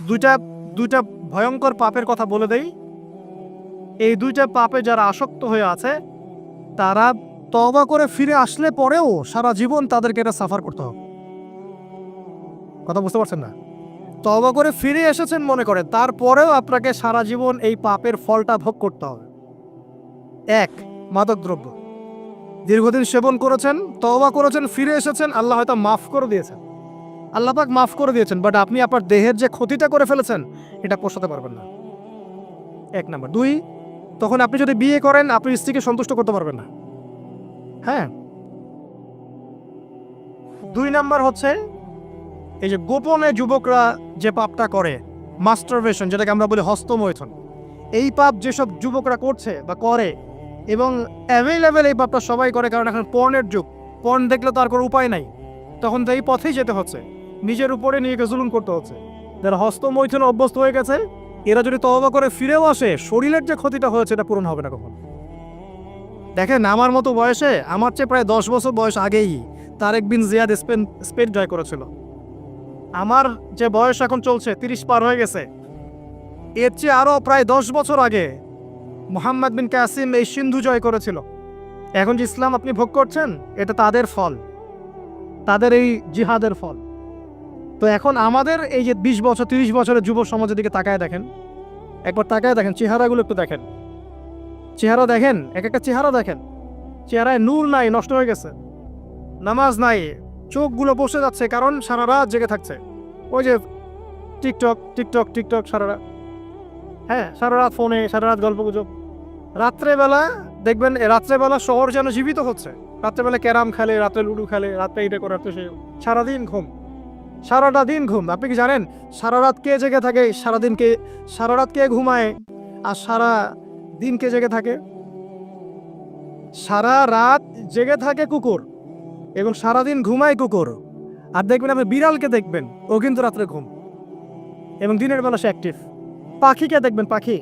দুইটা দুইটা ভয়ঙ্কর পাপের কথা বলে দেই। এই দুইটা পাপে যারা আসক্ত হয়ে আছে, তারা তবা করে ফিরে আসলে পরেও সারা জীবন তাদেরকে এটা সাফার করতে হবে। কথা বুঝতে পারছেন না? তবা করে ফিরে এসেছেন মনে করেন, তারপরেও আপনাকে সারা জীবন এই পাপের ফলটা ভোগ করতে হবে। এক, মাদকদ্রব্য। দীর্ঘদিন সেবন করেছেন তবা করেছেন, ফিরে এসেছেন, আল্লাহ হয়তো মাফ করে দিয়েছেন। আল্লাহ পাক মাফ করে দিয়েছেন বাট আপনি আপনার দেহের যে ক্ষতিটা করে ফেলেছেন, এটা পোষাতে পারবেন না। এক নাম্বার। দুই, তখন আপনি যদি বিয়ে করেন, আপনি স্ত্রীকে সন্তুষ্ট করতে পারবেন না। হ্যাঁ? দুই নাম্বার হচ্ছে, এই যে গোপনে যুবকরা যে পাপটা করে মাস্টারবেশন যেটাকে আমরা বলি হস্তমৈথন, এই পাপ যেসব যুবকরা করছে বা করে, এবং অ্যাভেলেবেল এই পাপটা সবাই করে, কারণ এখন পর্নের যুগ। পর্ন দেখলে তো আর কোনো উপায় নাই। তখন তো এই পথেই যেতে হচ্ছে। নিজের উপরে নিজেকে জুলুম করতে হচ্ছে। যারা হস্তমৈথুন অভ্যস্ত হয়ে গেছে, এরা যদি তওবা করে ফিরেও আসে, শরীরের যে ক্ষতিটা হয়েছে, এটা পূরণ হবে না কখন? দেখেন, আমার মতো বয়সে, আমার চেয়ে প্রায় দশ বছর বয়স আগেই Tariq bin Ziyad Spain Spain জয় করেছিল। আমার যে বয়স এখন চলছে, তিরিশ পার হয়ে গেছে, এর চেয়ে আরও প্রায় দশ বছর আগে মোহাম্মদ বিন কাসিম এই সিন্ধু জয় করেছিল। এখন যে ইসলাম আপনি ভোগ করছেন, এটা তাদের ফল। তাদের এই জিহাদের ফল। তো এখন আমাদের এই যে বিশ বছর, তিরিশ বছরের যুব সমাজের দিকে তাকায় দেখেন। একবার তাকায় দেখেন, চেহারাগুলো একটু দেখেন। চেহারা দেখেন, এক একটা চেহারা দেখেন। চেহারায় নূর নাই, নষ্ট হয়ে গেছে। নামাজ নাই, চোখগুলো বসে যাচ্ছে কারণ সারা রাত জেগে থাকছে। ওই যে টিকটক টিকটক টিকটক সারা রাত। হ্যাঁ সারা রাত ফোনে, সারা রাত গল্প গুজব রাত্রেবেলা দেখবেন রাত্রেবেলা শহর যেন জীবিত হচ্ছে। রাত্রেবেলা ক্যারাম খেলে, রাতে লুডু খেলে, রাতে এটা করে রাত্রে সে সারাদিন ঘুম। সারাটা দিন ঘুম। আপনি কি জানেন? সারা রাত কে জেগে থাকে? সারাদিন কে সারা রাত কে ঘুমায়? আর সারা দিন কে জেগে থাকে? সারা রাত জেগে থাকে কুকুর এবং সারাদিন ঘুমায় কুকুর। আর দেখবেন আপনি বিড়ালকে দেখবেন, ও কিন্তু রাত্রে ঘুম। এবং দিনের বেলা সে অ্যাক্টিভ পাখিকে দেখবেন, পাখি।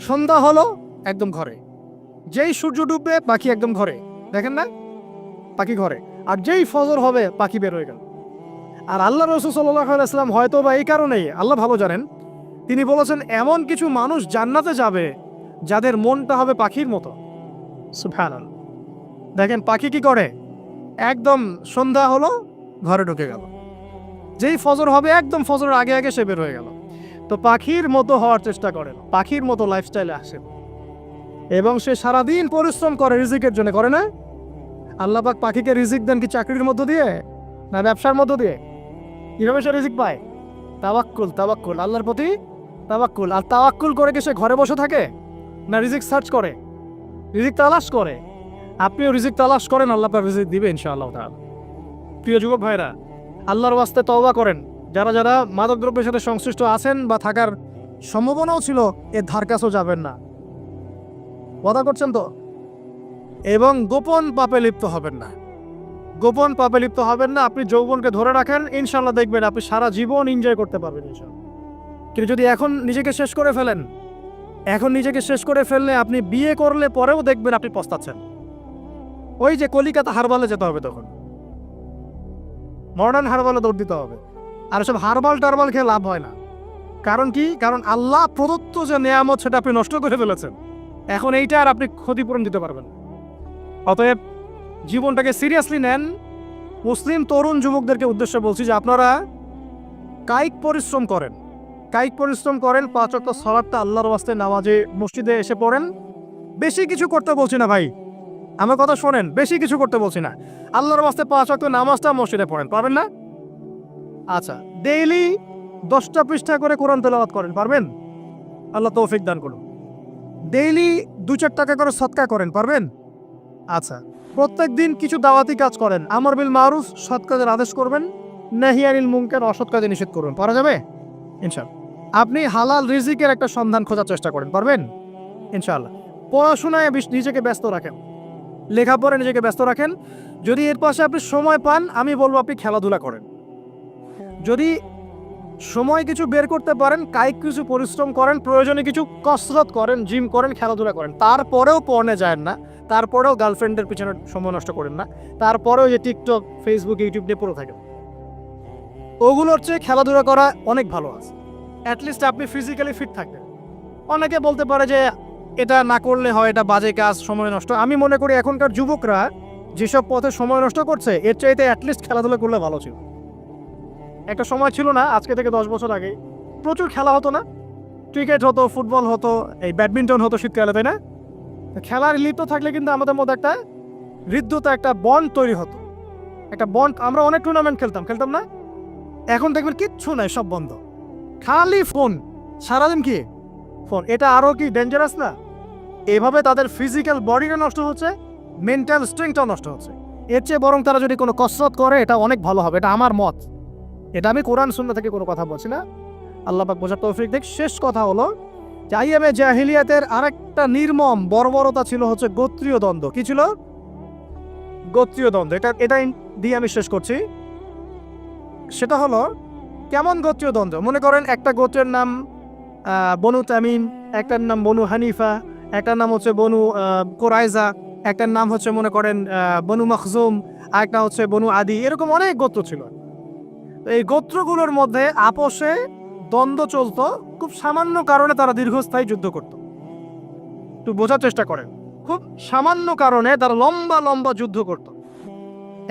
সন্ধ্যা হলো একদম ঘরে। যেই সূর্য ডুববে, পাখি একদম ঘরে। দেখেন না? পাখি ঘরে। আর যেই ফজর হবে, পাখি বের হয়ে গেল। আর আল্লাহ রসুল সাল্লাম হয়তো বা এই কারণেই, আল্লাহ ভালো জানেন, তিনি বলেছেন, এমন কিছু মানুষ জান্নাতে যাবে যাদের মনটা হবে পাখির মতো। সুফান দেখেন, পাখি কি করে? একদম সন্ধ্যা হলো, ঘরে ঢুকে গেল। যেই ফজর হবে, একদম ফজরের আগে আগে সে বের হয়ে গেল। তো পাখির মতো হওয়ার চেষ্টা করেন পাখির মতো লাইফস্টাইলে আসে এবং সে সারাদিন পরিশ্রম করে রিজিকের জন্য, করে না? আল্লাহ পাক পাখিকে রিজিক দেন কি চাকরির মধ্য দিয়ে, না ব্যবসার মধ্য দিয়ে? কীভাবে সে রিজিক পায়। তাবাক্কুল তাবাক্কুল আল্লাহর প্রতি তাবাক্কুল আর তাবাক্কুল করে কি সে ঘরে বসে থাকে? না রিজিক সার্চ করে? রিজিক তালাশ করে? আপনিও রিজিক তালাশ করেন, আল্লাহ পাক রিজিক দিবে ইনশাআল্লাহ তাআলা। প্রিয় যুবক ভাইরা, আল্লাহর ওয়াস্তে তওবা করেন। যারা যারা মাদকদ্রব্যের সাথে সংশ্লিষ্ট আছেন বা থাকার সম্ভাবনাও ছিল এর ধার কাছেও যাবেন না। ওয়াদা করছেন তো? এবং গোপন পাপে লিপ্ত হবেন না। গোপন পাপে লিপ্ত হবেন না, আপনি যৌবনকে ধরে রাখেন ইনশাল্লাহ দেখবেন আপনি সারা জীবন এনজয় করতে পারবেন ইনশাল্লাহ কিন্তু যদি এখন নিজেকে শেষ করে ফেলেন, এখন নিজেকে শেষ করে ফেললে আপনি বিয়ে করলে পরেও দেখবেন আপনি পস্তাচ্ছেন। ওই যে কলিকাতা হারবালে যেতে হবে তখন। মডার্ন হারবালে দৌড় দিতে হবে। আর সব হারবাল টারবাল খেয়ে লাভ হয় না। কারণ কি? কারণ আল্লাহ প্রদত্ত যে নেয়ামত, সেটা আপনি নষ্ট করে ফেলেছেন। এখন এইটা আর আপনি ক্ষতিপূরণ দিতে পারবেন অতএব জীবনটাকে সিরিয়াসলি নেন। মুসলিম, তরুণ যুবকদেরকে উদ্দেশ্যে বলছি যে আপনারা কায়িক পরিশ্রম করেন। কায়িক পরিশ্রম করেন, পাঁচ অক্ট সলাটটা আল্লাহর ওয়াস্তে নামাজে মসজিদে এসে পড়েন। বেশি কিছু করতে বলছি না ভাই। আমার কথা শোনেন, বেশি কিছু করতে বলছি না। আল্লাহর ওয়াস্তে পাঁচ অক্ট নামাজটা মসজিদে পড়েন, পারবেন না? আচ্ছা ডেইলি দশটা পৃষ্ঠা করে কোরআন তেলাওয়াত করেন, পারবেন? আল্লাহ তৌফিক দান করুন। ডেইলি দু চার টাকা করে সৎকা করেন, পারবেন? আচ্ছা প্রত্যেক দিন কিছু দাওয়াতি কাজ করেন। আমর বিল মারুফ, সৎ কাজের আদেশ করবেন নাহিয়ানিল মুনকার, অসৎ কাজে নিষেধ করবেন। পারা যাবে? ইনশাল্লাহ আপনি হালাল রিজিকের একটা সন্ধান খোঁজার চেষ্টা করেন, পারবেন? ইনশাআল্লাহ। পড়াশোনায় নিজেকে ব্যস্ত রাখেন। লেখাপড়ায় নিজেকে ব্যস্ত রাখেন। যদি এর পাশে আপনি সময় পান, আমি বলব আপনি খেলাধুলা করেন। যদি সময় কিছু বের করতে পারেন, কায়িক কিছু পরিশ্রম করেন, প্রয়োজনে কিছু কসরত করেন, জিম করেন, খেলাধুলা করেন, তারপরেও পড়নে যায় না। তারপরেও গার্লফ্রেন্ডের পিছনে সময় নষ্ট করেন না। তারপরেও যে টিকটক ফেসবুক ইউটিউব নিয়ে পড়ে থাকেন। ওগুলোর চেয়ে খেলাধুলা করা অনেক ভালো আছে। অ্যাটলিস্ট আপনি ফিজিক্যালি ফিট থাকবেন। অনেকে বলতে পারে যে এটা না করলে হয়, এটা বাজে কাজ, সময় নষ্ট। আমি মনে করি এখনকার যুবকরা যেসব পথে সময় নষ্ট করছে, এর চাইতে অ্যাটলিস্ট খেলাধুলা করলে ভালো ছিল। একটা সময় ছিল না, আজকে থেকে দশ বছর আগে প্রচুর খেলা হতো না। ক্রিকেট হতো ফুটবল হতো, এই ব্যাডমিন্টন হতো শীতকালে, তাই না? খেলার লিপ্ত থাকলে কিন্তু আমাদের মধ্যে একটা হৃদ্যতা, একটা বন্ড তৈরি হতো। একটা বন্ড আমরা অনেক টুর্নামেন্ট খেলতাম খেলতাম না? এখন দেখবেন কিচ্ছু নাই, সব বন্ধ। খালি ফোন সারাদিন কি? ফোন এটা আরও কি ডেঞ্জারাস না? এভাবে তাদের ফিজিক্যাল বডিটা নষ্ট হচ্ছে মেন্টাল স্ট্রেংথটাও নষ্ট হচ্ছে। এর চেয়ে বরং তারা যদি কোনো কসরত করে, এটা অনেক ভালো হবে, এটা আমার মত। এটা আমি কোরআন শূন্য থেকে কোনো কথা বলছি না। আল্লাহ বোঝার তৌফিক দেখ শেষ কথা হলো আইএমএ জাহিলিয়াতের আরেকটা নির্মম বর্বরতা ছিল হচ্ছে গোত্রীয় দ্বন্দ্ব। কি ছিল? গোত্রীয় দ্বন্দ্ব। এটা এটাই দিয়ে আমি শেষ করছি। সেটা হলো, কেমন গোত্রীয় দ্বন্দ্ব? মনে করেন একটা গোত্রের নাম বনু তামিম, একটার নাম বনু হানিফা, একটার নাম হচ্ছে বনু কোরাইজা একটার নাম হচ্ছে মনে করেন বনু মখজুম, আরেকটা হচ্ছে বনু আদি। এরকম অনেক গোত্র ছিল। এই গোত্রগুলোর মধ্যে আপোষে দ্বন্দ্ব চলতো, খুব সামান্য কারণে তারা দীর্ঘস্থায়ী যুদ্ধ করত। একটু বোঝার চেষ্টা করেন। খুব সামান্য কারণে তারা লম্বা লম্বা যুদ্ধ করত।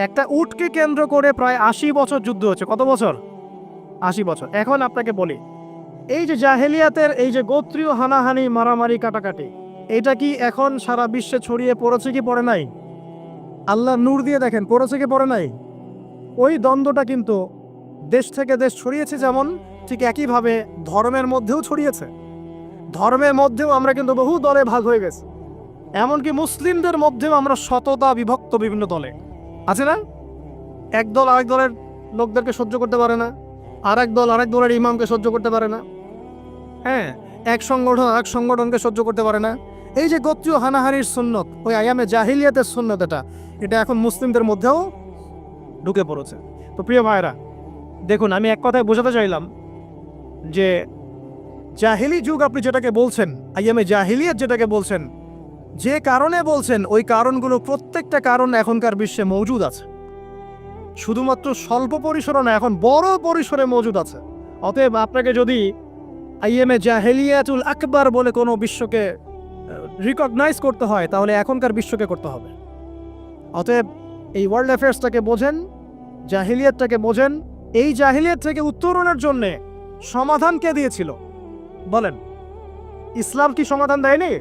একটা উটকে কেন্দ্র করে প্রায় আশি বছর যুদ্ধ হচ্ছে। কত বছর? আশি বছর। এখন আপনাকে বলি, এই যে জাহেলিয়াতের এই যে গোত্রীয় হানাহানি, মারামারি, কাটাকাটি, এটা কি এখন সারা বিশ্বে ছড়িয়ে পড়েছে কি পড়ে নাই? আল্লাহ নূর দিয়ে দেখেন, পড়েছে কি পড়ে নাই? ওই দ্বন্দ্বটা কিন্তু দেশ থেকে দেশ ছড়িয়েছে যেমন ঠিক একইভাবে ধর্মের মধ্যেও ছড়িয়েছে। ধর্মের মধ্যেও আমরা কিন্তু বহু দলে ভাগ হয়ে গেছি। এমনকি মুসলিমদের মধ্যেও আমরা শততা বিভক্ত বিভিন্ন দলে। আছে না? এক দল আরেক দলের লোকদেরকে সহ্য করতে পারে না। আর এক দল আরেক দলের ইমামকে সহ্য করতে পারে না। হ্যাঁ এক সংগঠন আরেক সংগঠনকে সহ্য করতে পারে না। এই যে গোত্রীয় হানাহানির সুন্নত, ওই আয়ামে জাহিলিয়াতের সুন্নত এটা এটা এখন মুসলিমদের মধ্যেও ঢুকে পড়েছে। তো প্রিয় ভাইরা দেখুন, আমি এক কথায় বোঝাতে চাইলাম যে জাহিলি যুগ আপনি যেটাকে বলছেন আইয়ামে জাহিলিয়াত যেটাকে বলছেন, যে কারণে বলছেন, ওই কারণগুলো প্রত্যেকটা কারণ এখনকার বিশ্বে মজুদ আছে। শুধুমাত্র স্বল্প পরিসরে না, এখন বড় পরিসরে মজুদ আছে। অতএব আপনাকে যদি আইএমএ জাহেলিয়াতুল আকবার বলে কোনো বিশ্বকে রিকগনাইজ করতে হয়, তাহলে এখনকার বিশ্বকে করতে হবে। অতএব এই ওয়ার্ল্ড অ্যাফেয়ার্সটাকে বোঝেন, জাহিলিয়াতটাকে বোঝেন, এই জাহিলিয়াত থেকে উত্তরণের জন্যে সমাধান কে দিয়েছিল? বলেন, ইসলাম কি সমাধান দেয়নি?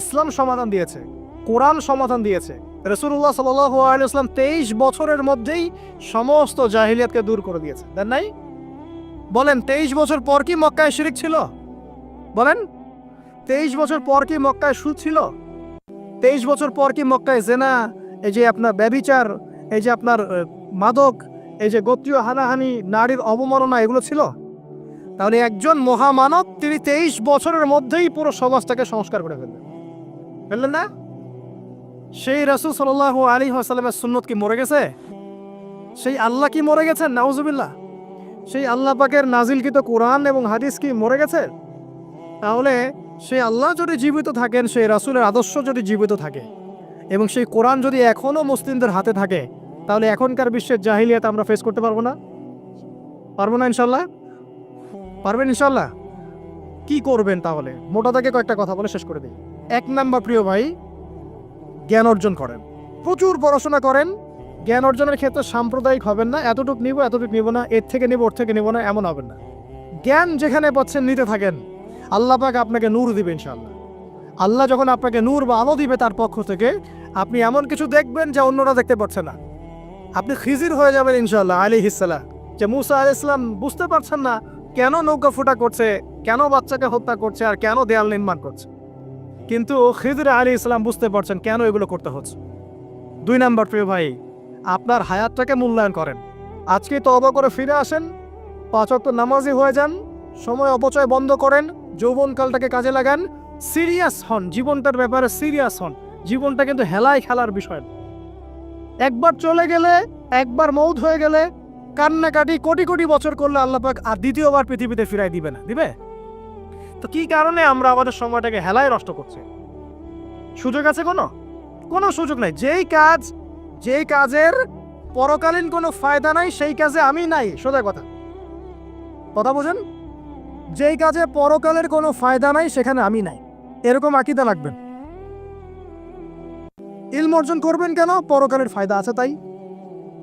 ইসলাম সমাধান দিয়েছে, কোরআন সমাধান দিয়েছে। রসুল্লাহ সাল্লাম তেইশ বছরের মধ্যেই সমস্ত জাহিলিয়াতকে দূর করে দিয়েছে। দেন নাই? বলেন, তেইশ বছর পর কি মক্কায় শিরিক ছিল? বলেন, তেইশ বছর পর কি মক্কায় সুদ ছিল? তেইশ বছর পর কি মক্কায় জেনা, এই যে আপনার ব্যবিচার এই যে আপনার মাদক, এই যে গোত্রীয় হানাহানি, নারীর অবমাননা, এগুলো ছিল? তাহলে একজন মহামানব তিনি তেইশ বছরের মধ্যেই পুরো সমাজটাকে সংস্কার করে ফেললেন। ফেললেন না? সেই রাসুল সাল্লাহ আলী আসালামের সুন্নত কি মরে গেছে? সেই আল্লাহ কি মরে গেছেন? নাউজুবিল্লাহ। সেই আল্লাহ পাকের নাজিলকৃত কোরআন এবং হাদিস কি মরে গেছে? তাহলে সেই আল্লাহ যদি জীবিত থাকেন, সেই রাসুলের আদর্শ যদি জীবিত থাকে এবং সেই কোরআন যদি এখনও মুসলিমদের হাতে থাকে, তাহলে এখনকার বিশ্বের জাহিলিয়াত আমরা ফেস করতে পারব না? পারব না ইনশাল্লাহ পারবেন ইনশাল্লাহ কি করবেন তাহলে? মোটা থেকে কয়েকটা কথা বলে শেষ করে দিই। এক নাম্বার প্রিয় ভাই, জ্ঞান অর্জন করেন। প্রচুর পড়াশোনা করেন, জ্ঞান অর্জনের ক্ষেত্রে সাম্প্রদায়িক হবেন না, এতটুকু নিব এতটুকু নিব না, এর থেকে নিব, ওর থেকে নিব না, এমন হবেন না। জ্ঞান যেখানে পাচ্ছেন, নিতে থাকেন। আল্লাহ পাক আপনাকে নূর দিবে ইনশাল্লাহ আল্লাহ যখন আপনাকে নূর বা আলো দিবে তার পক্ষ থেকে, আপনি এমন কিছু দেখবেন যা অন্যরা দেখতে পাচ্ছে না। আপনি খিজির হয়ে যাবেন ইনশাল্লাহ আলী হিসাল্লাহ যে মুসা আলি ইসলাম বুঝতে পারছেন না কেন নৌকা ফুটা করছে, কেন বাচ্চাকে হত্যা করছে আর কেন দেয়াল নির্মাণ করছে? কিন্তু খিজর আলী ইসলাম বুঝতে পারছেন কেন এগুলো করতে হচ্ছে। দুই নাম্বার প্রিয় ভাই, আপনার হায়াতটাকে মূল্যায়ন করেন। আজকে তবা করে ফিরে আসেন, পাঁচ অক্ট নামাজি হয়ে যান, সময় অপচয় বন্ধ করেন যৌবনকালটাকে কাজে লাগান। সিরিয়াস হন, জীবনটার ব্যাপারে সিরিয়াস হন। জীবনটা কিন্তু হেলায় খেলার বিষয় একবার চলে গেলে, একবার মৌত হয়ে গেলে কান্নাকাটি কোটি কোটি বছর করলে আল্লাহ পাক আর দ্বিতীয়বার পৃথিবীতে ফিরাই দিবে না, দিবে? তো কি কারণে আমরা আমাদের সময়টাকে হেলায় নষ্ট করছি? সুযোগ আছে কোনো? কোনো সুযোগ নাই। যেই কাজ, যেই কাজের পরকালীন কোনো ফায়দা নাই, সেই কাজে আমি নাই, সোজা কথা। কথা বোঝেন? যেই কাজে পরকালের কোনো ফায়দা নাই, সেখানে আমি নাই। এরকম আকিদা লাগবেন ইলম অর্জন করবেন কেন? পরকালের ফায়দা আছে তাই।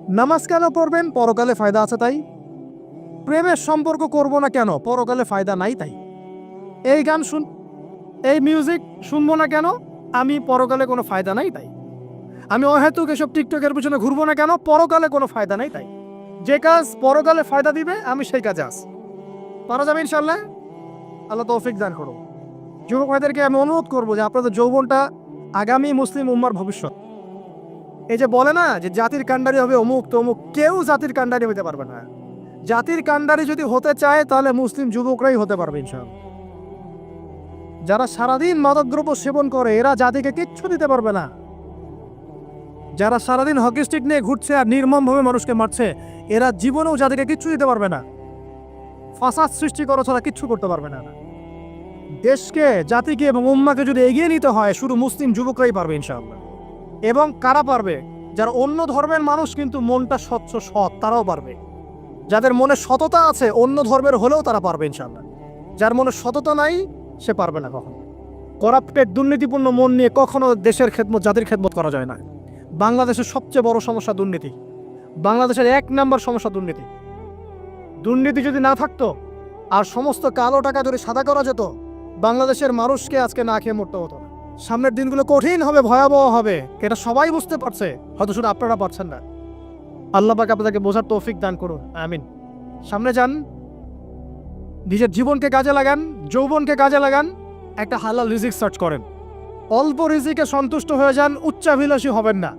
নামাজ কেন পড়বেন পরকালে ফায়দা আছে তাই? প্রেমের সম্পর্ক করব না কেন? পরকালে ফায়দা নাই তাই। এই গান শুন, এই মিউজিক শুনব না কেন? আমি পরকালে কোনো ফায়দা নাই তাই। আমি অহেতুক এসব টিকটকের পিছনে ঘুরবো না কেন? পরকালে কোনো ফায়দা নাই তাই। যে কাজ পরকালে ফায়দা দিবে, আমি সেই কাজে আস পারা যাবে ইনশাল্লাহ আল্লাহ তৌফিক দান করো যুবক ভাইদেরকে আমি অনুরোধ করব যে আপনাদের যৌবনটা আগামী মুসলিম উম্মার ভবিষ্যৎ এই যে বলে না যে জাতির কাণ্ডারি হবে অমুক তমুক কেউ জাতির কাণ্ডারি হতে পারবে না। জাতির কাণ্ডারি যদি হতে চায়, তাহলে মুসলিম যুবকরাই হতে পারবে ইনশাল্লাহ যারা সারাদিন মাদকদ্রব্য সেবন করে, এরা জাতিকে কিচ্ছু দিতে পারবে না। যারা সারাদিন হকি স্টিক নিয়ে ঘুরছে আর নির্মমভাবে মানুষকে মারছে, এরা জীবনেও জাতিকে কিচ্ছু দিতে পারবে না। ফাসাদ সৃষ্টি করা ছাড়া কিচ্ছু করতে পারবে না। দেশকে, জাতিকে এবং উম্মাকে যদি এগিয়ে নিতে হয়, শুধু মুসলিম যুবকরাই পারবে ইনশাআল্লাহ। এবং কারা পারবে? যারা অন্য ধর্মের মানুষ কিন্তু মনটা স্বচ্ছ, সৎ, তারাও পারবে। যাদের মনে সততা আছে, অন্য ধর্মের হলেও তারা পারবে ইনশাল্লাহ যার মনে সততা নাই, সে পারবে না কখনো। করাপ্টেড, দুর্নীতিপূর্ণ মন নিয়ে কখনো দেশের খেদমত, জাতির খেদমত করা যায় না। বাংলাদেশের সবচেয়ে বড় সমস্যা দুর্নীতি। বাংলাদেশের এক নাম্বার সমস্যা দুর্নীতি। দুর্নীতি যদি না থাকতো, আর সমস্ত কালো টাকা যদি সাদা করা যেত, বাংলাদেশের মানুষকে আজকে না খেয়ে মরতে হতো না। সামনের দিনগুলো কঠিন হবে, ভয়াবহ হবে, এটা সবাই বুঝতে পারছে। হয়তো শুধু আপনারা পারছেন না। আল্লাহ পাক আপনাদেরকে বোঝার তৌফিক দান করুন, আমিন। সামনে যান, নিজের জীবনকে কাজে লাগান, যৌবনকে কাজে লাগান, একটা হালাল রিজিক সার্চ করেন। অল্প রিজিকে সন্তুষ্ট হয়ে যান, উচ্চাভিলাষী হবেন না।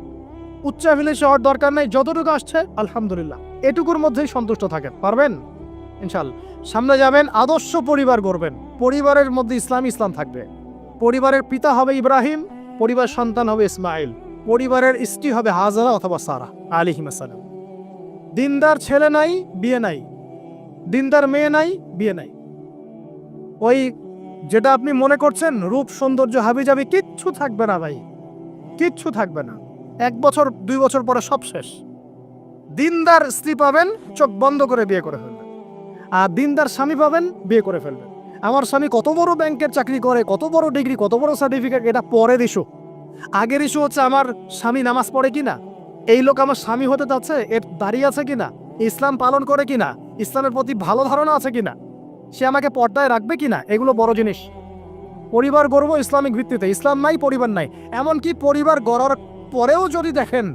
উচ্চাভিলাষী হওয়ার দরকার নাই, যতটুকু আসছে, আলহামদুলিল্লাহ। এটুকুর মধ্যেই সন্তুষ্ট থাকেন, পারবেন? ইনশাল্লাহ সামনে যাবেন, আদর্শ পরিবার গড়বেন। পরিবারের মধ্যে ইসলাম ইসলাম থাকবে। পরিবারের পিতা হবে ইব্রাহিম পরিবার সন্তান হবে ইসমাইল, পরিবারের স্ত্রী হবে হাজারা অথবা সারা আলিহিম আসসালাম। দিনদার ছেলে নাই, বিয়ে নাই। দিনদার মেয়ে নাই, বিয়ে নাই। ওই যেটা আপনি মনে করছেন, রূপ, সৌন্দর্য, হাবিজাবি, কিচ্ছু থাকবে না ভাই। কিচ্ছু থাকবে না। এক বছর, দুই বছর পরে সব শেষ। দিনদার স্ত্রী পাবেন, চোখ বন্ধ করে বিয়ে করে ফেলবেন। আর দিনদার স্বামী পাবেন, বিয়ে করে ফেলবেন। আমার স্বামী কত বড় ব্যাংকের চাকরি করে, কত বড় ডিগ্রি, কত বড় সার্টিফিকেট, এটা পরের ইস্যু আগের ইস্যু হচ্ছে আমার স্বামী নামাজ পড়ে কিনা, এই লোক আমার স্বামী হতে যাচ্ছে, এর দাঁড়িয়ে আছে কিনা, ইসলাম পালন করে কিনা, ইসলামের প্রতি ভালো ধারণা আছে কিনা, সে আমাকে পর্দায় রাখবে কিনা, এগুলো বড় জিনিস। পরিবার গর্ব ইসলামিক ভিত্তিতে, ইসলাম নাই, পরিবার নাই। এমনকি পরিবার গড়ার পরেও যদি দেখেন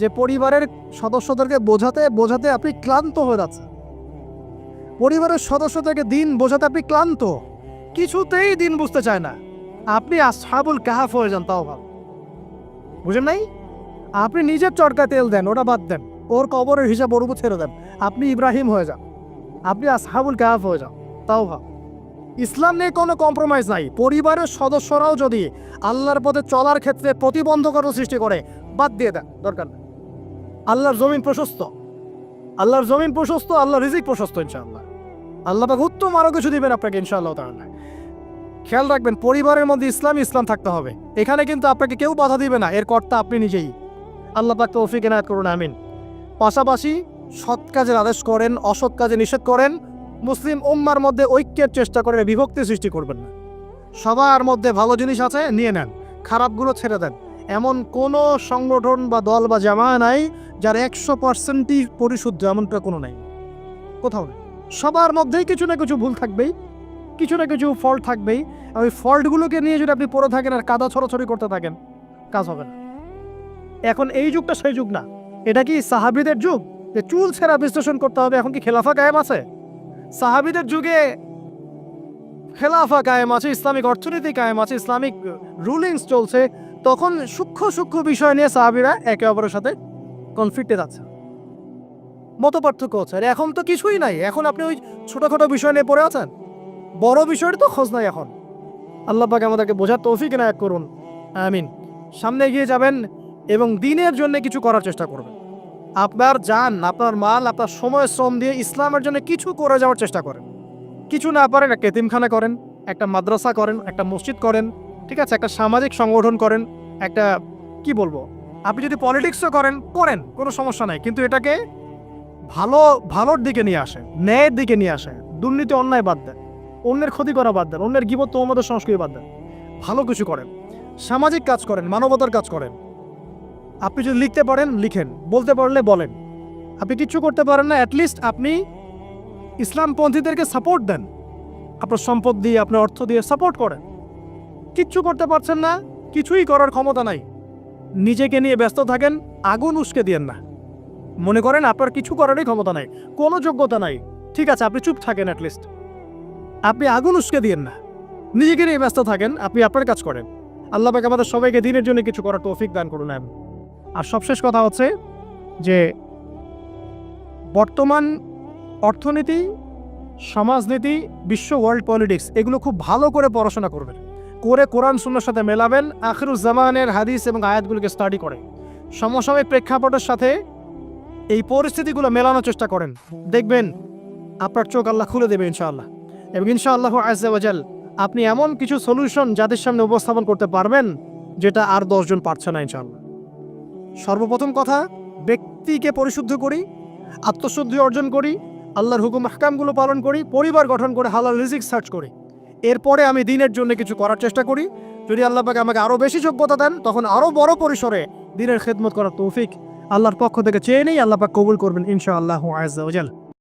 যে পরিবারের সদস্যদেরকে বোঝাতে বোঝাতে আপনি ক্লান্ত হয়ে যাচ্ছে পরিবারের সদস্য থেকে দিন বোঝাতে আপনি ক্লান্ত। কিছুতেই দিন বুঝতে চায় না। আপনি আসহাবুল কাহাফ হয়ে যান, তাও ভাব বুঝেন নাই? আপনি নিজের চরকা তেল দেন, ওটা বাদ দেন। ওর কবরের হিসাব ওর উপর ছেড়ে দেন। আপনি ইব্রাহিম হয়ে যান। আপনি আসহাবুল কাহাফ হয়ে যান, তাও ভাব ইসলাম নিয়ে কোনো কম্প্রোমাইজ নাই। পরিবারের সদস্যরাও যদি আল্লাহর পথে চলার ক্ষেত্রে প্রতিবন্ধকতা সৃষ্টি করে, বাদ দিয়ে দেন, দরকার নেই। আল্লাহর জমিন প্রশস্ত। আল্লাহর জমিন প্রশস্ত, আল্লাহর রিজিক প্রশস্ত, ইনশাআল্লাহ। আল্লাহ পাক উত্তম আরও কিছু দিবেন আপনাকে ইনশাআল্লাহ তাআলা। খেয়াল রাখবেন, পরিবারের মধ্যে ইসলাম ইসলাম থাকতে হবে। এখানে কিন্তু আপনাকে কেউ বাধা দিবে না, এর কর্তা আপনি নিজেই। আল্লাহ পাক তৌফিক এনায়ত করুন, আমিন। পাশাপাশি সৎ কাজের আদেশ করেন, অসৎ কাজে নিষেধ করেন, মুসলিম উম্মার মধ্যে ঐক্যের চেষ্টা করেন, বিভক্তি সৃষ্টি করবেন না। সবার মধ্যে ভালো জিনিস আছে, নিয়ে নেন। খারাপগুলো ছেড়ে দেন। এমন কোনো সংগঠন বা দল বা জামা নাই, যার একশো পার্সেন্টই পরিশুদ্ধ, এমনটা কোনো নাই। কোথাও নেই। সবার মধ্যেই কিছু না কিছু ভুল থাকবেই, কিছু না কিছু ফল্ট থাকবেই। ওই ফল্টগুলোকে নিয়ে যদি আপনি পড়ে থাকেন আর কাদা ছড়াছড়ি করতে থাকেন, কাজ হবে না। এখন এই যুগটা সেই যুগ না। এটা কি সাহাবিদের যুগ? যে চুল ছেঁড়া বিশ্লেষণ করতে হবে, এখন কি খেলাফা কায়েম আছে? সাহাবিদের যুগে খেলাফা কায়েম আছে, ইসলামিক অর্থনীতি কায়েম আছে, ইসলামিক রুলিংস চলছে। তখন সূক্ষ্ম সূক্ষ্ম বিষয় নিয়ে সাহাবিরা একে অপরের সাথে কনফ্লিক্টে যাচ্ছে। মত পার্থক্য হচ্ছে। আর এখন তো কিছুই নাই। এখন আপনি ওই ছোটখাটো বিষয় নিয়ে পড়ে আছেন। বড় বিষয়ের তো খোঁজ নাই এখন। আল্লাহ পাক আমাদেরকে বোঝার তৌফিক নায়ক করুন। আমিন। সামনে এগিয়ে যাবেন এবং দিনের জন্য কিছু করার চেষ্টা করবেন। আপনার যান, আপনার মাল, আপনার সময়, শ্রম দিয়ে ইসলামের জন্য কিছু করে যাওয়ার চেষ্টা করেন। কিছু না পারেন, একটা এতিমখানা করেন, একটা মাদ্রাসা করেন, একটা মসজিদ করেন, ঠিক আছে? একটা সামাজিক সংগঠন করেন, একটা, কি বলব? আপনি যদি পলিটিক্সও করেন করেন, কোনো সমস্যা নাই। কিন্তু এটাকে ভালো, ভালোর দিকে নিয়ে আসে, ন্যায়ের দিকে নিয়ে আসে, দুর্নীতি, অন্যায় বাদ দেন অন্যের ক্ষতি করা বাদ দেন অন্যের গিবত তোমাদের সংস্কৃতি বাদ দেন ভালো কিছু করেন, সামাজিক কাজ করেন, মানবতার কাজ করেন। আপনি যদি লিখতে পারেন, লিখেন, বলতে পারলে বলেন। আপনি কিচ্ছু করতে পারেন না অ্যাটলিস্ট আপনি ইসলামপন্থীদেরকে সাপোর্ট দেন। আপনার সম্পদ দিয়ে, আপনার অর্থ দিয়ে সাপোর্ট করেন। কিচ্ছু করতে পারছেন না, কিছুই করার ক্ষমতা নাই। নিজেকে নিয়ে ব্যস্ত থাকেন, আগুন উস্কে দিয়েন না। মনে করেন আপনার কিছু করারই ক্ষমতা নাই, কোনো যোগ্যতা নাই। ঠিক আছে, আপনি চুপ থাকেন অ্যাটলিস্ট আপনি আগুন উস্কে দিয়েন না। নিজেকে নিয়ে ব্যস্ত থাকেন, আপনি আপনার কাজ করেন। আল্লাহ পাক আমাদের সবাইকে দিনের জন্য কিছু করার তৌফিক দান করুন। আর সবশেষ কথা হচ্ছে যে, বর্তমান অর্থনীতি, সমাজনীতি, বিশ্ব ওয়ার্ল্ড পলিটিক্স এগুলো খুব ভালো করে পড়াশোনা করবেন। করে কোরআন, সুন্নার সাথে মেলাবেন আখিরুজ্জামানের হাদিস এবং আয়াতগুলোকে স্টাডি করে। সমসাময়িক প্রেক্ষাপটের সাথে এই পরিস্থিতিগুলো মেলানোর চেষ্টা করেন। দেখবেন, আপনার চোখ আল্লাহ খুলে দেবে ইনশাআল্লাহ। এবং ইনশাআল্লাহ আজাল আপনি এমন কিছু সলিউশন যাদের সামনে উপস্থাপন করতে পারবেন, যেটা আর দশজন পারছে না ইনশাআল্লাহ। সর্বপ্রথম কথা, ব্যক্তিকে পরিশুদ্ধ করি, আত্মশুদ্ধি অর্জন করি, আল্লাহর হুকুম হাকামগুলো পালন করি, পরিবার গঠন করে হালাল রিজিক সার্চ করি। এরপরে আমি দিনের জন্য কিছু করার চেষ্টা করি। যদি আল্লাহ পাক আমাকে আরও বেশি যোগ্যতা দেন, তখন আরও বড় পরিসরে দিনের খেদমত করার তৌফিক আল্লাহর পক্ষ থেকে চেয়ে নেই আল্লাহ পাক কবুল করবেন ইনশাআল্লাহ আজাল